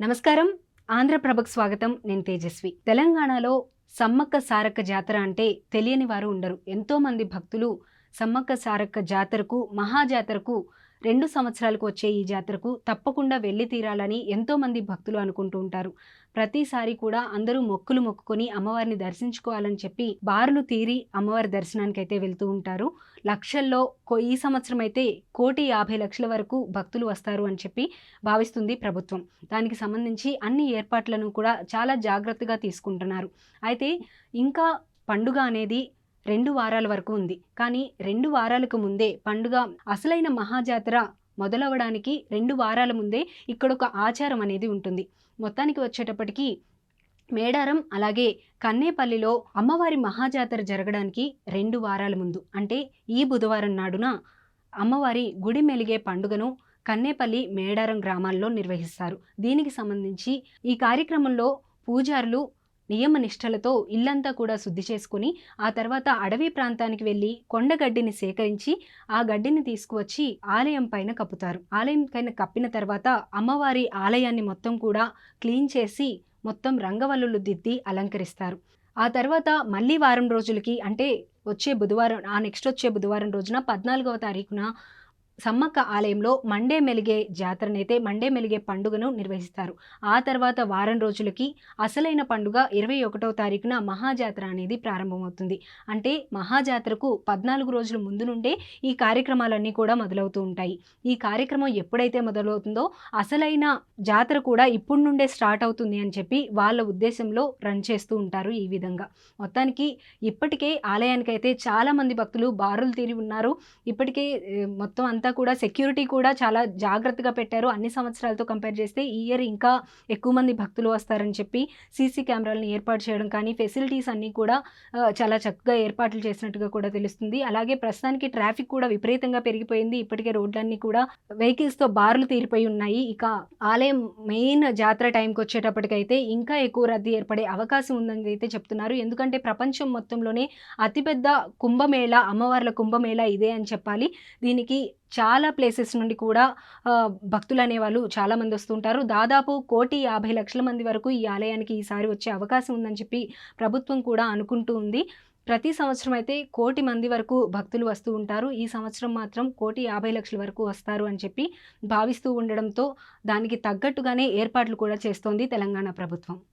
నమస్కారం. ఆంధ్రప్రభకు స్వాగతం. నేను తేజస్వి. తెలంగాణలో సమ్మక్క సారక్క జాతర అంటే తెలియని వారు ఉండరు. ఎంతోమంది భక్తులు సమ్మక్క సారక్క జాతరకు మహాజాతరకు రెండు సంవత్సరాలకు వచ్చే ఈ జాతరకు తప్పకుండా వెళ్ళి తీరాలని ఎంతోమంది భక్తులు అనుకుంటూ ఉంటారు. ప్రతిసారి కూడా అందరూ మొక్కులు మొక్కుకొని అమ్మవారిని దర్శించుకోవాలని చెప్పి బారులు తీరి అమ్మవారి దర్శనానికి అయితే వెళ్తూ ఉంటారు. లక్షల్లో ఈ సంవత్సరం అయితే కోటి యాభై లక్షల వరకు భక్తులు వస్తారు అని చెప్పి భావిస్తుంది ప్రభుత్వం. దానికి సంబంధించి అన్ని ఏర్పాట్లను కూడా చాలా జాగ్రత్తగా తీసుకుంటున్నారు. అయితే ఇంకా పండుగ అనేది రెండు వారాల వరకు ఉంది. కానీ రెండు వారాలకు ముందే పండుగ అసలైన మహాజాతర మొదలవడానికి రెండు వారాల ముందే ఇక్కడ ఒక ఆచారం అనేది ఉంటుంది. మొత్తానికి వచ్చేటప్పటికి మేడారం అలాగే కన్నేపల్లిలో అమ్మవారి మహాజాతర జరగడానికి రెండు వారాల ముందు అంటే ఈ బుధవారం నాడున అమ్మవారి గుడి మెలిగే పండుగను కన్నేపల్లి మేడారం గ్రామాల్లో నిర్వహిస్తారు. దీనికి సంబంధించి ఈ కార్యక్రమంలో పూజారులు నియమ నిష్టలతో ఇల్లంతా కూడా శుద్ధి చేసుకుని ఆ తర్వాత అడవి ప్రాంతానికి వెళ్ళి కొండగడ్డిని సేకరించి ఆ గడ్డిని తీసుకువచ్చి ఆలయం పైన కప్పుతారు. ఆలయం పైన కప్పిన తర్వాత అమ్మవారి ఆలయాన్ని మొత్తం కూడా క్లీన్ చేసి మొత్తం రంగవల్లులు దిద్ది అలంకరిస్తారు. ఆ తర్వాత మళ్ళీ వారం రోజులకి అంటే వచ్చే బుధవారం ఆ నెక్స్ట్ వచ్చే బుధవారం రోజున పద్నాలుగవ తారీఖున సమ్మక్క ఆలయంలో మండే మెలిగే జాతరనైతే మండే మెలిగే పండుగను నిర్వహిస్తారు. ఆ తర్వాత వారం రోజులకి అసలైన పండుగ ఇరవై ఒకటవ తారీఖున మహాజాతర అనేది ప్రారంభమవుతుంది. అంటే మహాజాతరకు పద్నాలుగు రోజుల ముందు నుండే ఈ కార్యక్రమాలన్నీ కూడా మొదలవుతూ ఉంటాయి. ఈ కార్యక్రమం ఎప్పుడైతే మొదలవుతుందో అసలైన జాతర కూడా ఇప్పుడు నుండే స్టార్ట్ అవుతుంది అని చెప్పి వాళ్ళ ఉద్దేశంలో రన్ చేస్తూ ఉంటారు ఈ విధంగా. మొత్తానికి ఇప్పటికే ఆలయానికైతే చాలామంది భక్తులు బారులు తీరి ఉన్నారు. ఇప్పటికే మొత్తం అంతా కూడా సెక్యూరిటీ కూడా చాలా జాగ్రత్తగా పెట్టారు. అన్ని సంవత్సరాలతో కంపేర్ చేస్తే ఈ ఇయర్ ఇంకా ఎక్కువ మంది భక్తులు వస్తారని చెప్పి సీసీ కెమెరాలను ఏర్పాటు చేయడం కానీ ఫెసిలిటీస్ అన్నీ కూడా చాలా చక్కగా ఏర్పాట్లు చేసినట్టుగా కూడా తెలుస్తుంది. అలాగే ప్రస్తుతానికి ట్రాఫిక్ కూడా విపరీతంగా పెరిగిపోయింది. ఇప్పటికే రోడ్లన్నీ కూడా వెహికల్స్తో బార్లు తీరిపోయి ఉన్నాయి. ఇక ఆలయం మెయిన్ జాతర టైంకి వచ్చేటప్పటికైతే ఇంకా ఎక్కువ రద్దీ ఏర్పడే అవకాశం ఉందని అయితే చెప్తున్నారు. ఎందుకంటే ప్రపంచం మొత్తంలోనే అతిపెద్ద కుంభమేళ అమ్మవార్ల కుంభమేళ ఇదే అని చెప్పాలి. దీనికి చాలా ప్లేసెస్ నుండి కూడా భక్తులు అనేవాళ్ళు చాలామంది వస్తుంటారు. దాదాపు కోటి యాభై లక్షల మంది వరకు ఈ ఆలయానికి ఈసారి వచ్చే అవకాశం ఉందని చెప్పి ప్రభుత్వం కూడా అనుకుంటూ ఉంది. ప్రతి సంవత్సరం అయితే కోటి మంది వరకు భక్తులు వస్తూ ఉంటారు. ఈ సంవత్సరం మాత్రం కోటి యాభై లక్షల వరకు వస్తారు అని చెప్పి భావిస్తూ ఉండడంతో దానికి తగ్గట్టుగానే ఏర్పాట్లు కూడా చేస్తోంది తెలంగాణ ప్రభుత్వం.